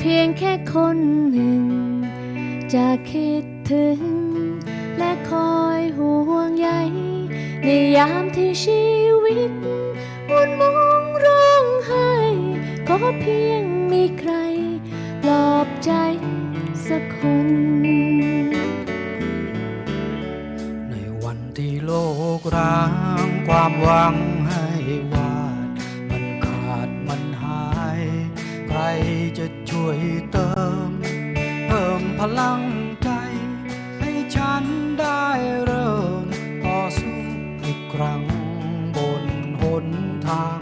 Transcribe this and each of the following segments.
เพียงแค่คนหนึ่ง จะคิดถึง และคอยห่วงใยในยามที่ชีวิตวุ่นมองร้องไห้ขอเพียงมีใคร ปลอบใจสักคน ในวันที่โลกร้างความหวังให้ วยเติม เพิ่มพลังใจ ให้ฉันได้เริ่ม ต่อสู้อีกครั้งบนหนทาง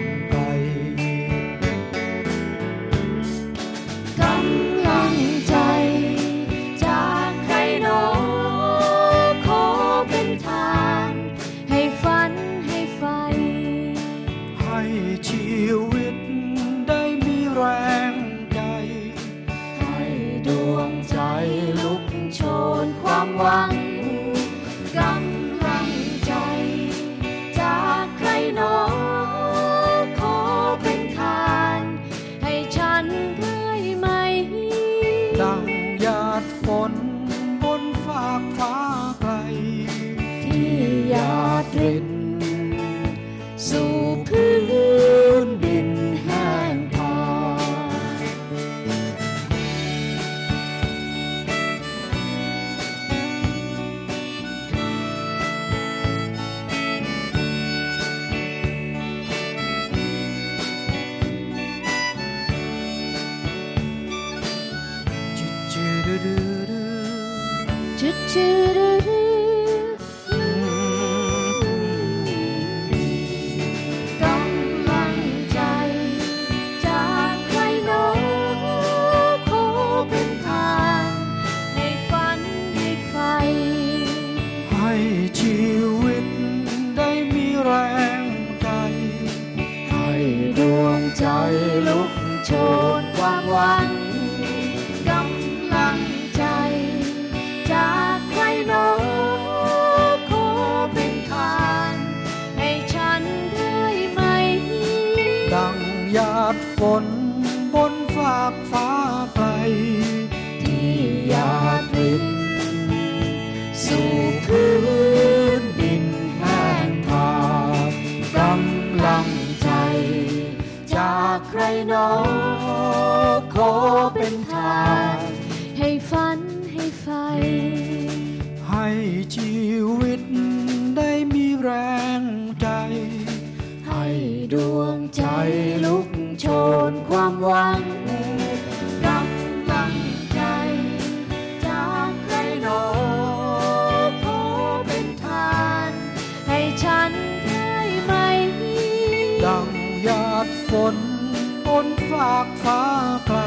ดังหยาดฝนบนฟากฟ้าไกลที่หยาดริน ใจลุกโชนความหวัง ฝนบนฟากฟ้าไกลที่หยาดรินสู่พื้นดินแห้งผากกำลังใจ จากใครนอขอเป็นทานให้ฝันให้ไฟ ให้ชีวิตได้มีแรงใจ ให้ดวงใจลุก นความหวังกำลังใจจากใครหนอขอเป็นทาน ให้ฉันได้ไหม ดังหยาดฝนบนฟากฟ้าไกล